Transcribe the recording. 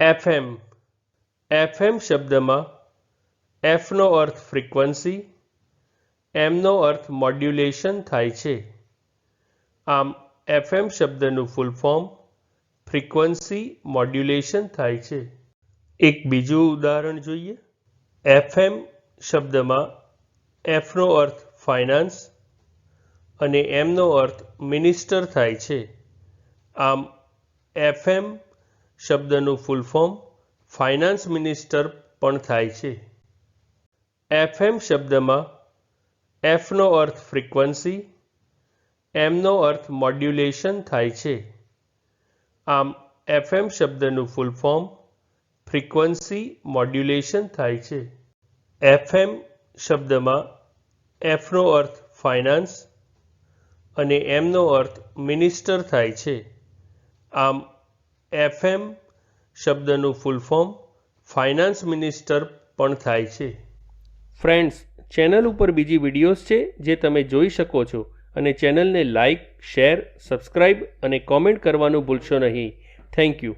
FM FM શબ્દમાં એફનો અર્થ frequency એમનો અર્થ modulation થાય છે. આમ એફએમ શબ્દનું ફૂલ ફોર્મ ફ્રિકવન્સી મોડ્યુલેશન થાય છે. એક બીજું ઉદાહરણ જોઈએ. એફએમ શબ્દમાં એફનો અર્થ ફાઇનાન્સ અને એમનો અર્થ મિનિસ્ટર થાય છે. આમ એફએમ શબ્દનું ફૂલ ફોર્મ ફાઇનાન્સ મિનિસ્ટર પણ થાય છે. એફએમ શબ્દમાં એફનો અર્થ ફ્રિકવન્સી એમનો અર્થ મોડ્યુલેશન થાય છે. આમ એફએમ શબ્દનું ફૂલ ફોર્મ ફ્રિકવન્સી મોડ્યુલેશન થાય છે. એફએમ શબ્દમાં એફનો અર્થ ફાઇનાન્સ અને એમનો અર્થ મિનિસ્ટર થાય છે. આમ એફએમ શબ્દનું ફૂલ ફોર્મ ફાઇનાન્સ મિનિસ્ટર પણ થાય છે. ફ્રેન્ડ્સ ચેનલ ઉપર બીજી વિડીયોઝ છે જે તમે જોઈ શકો છો અને ચેનલને લાઇક શેર સબસ્ક્રાઇબ અને કોમેન્ટ કરવાનું ભૂલશો નહીં. Thank you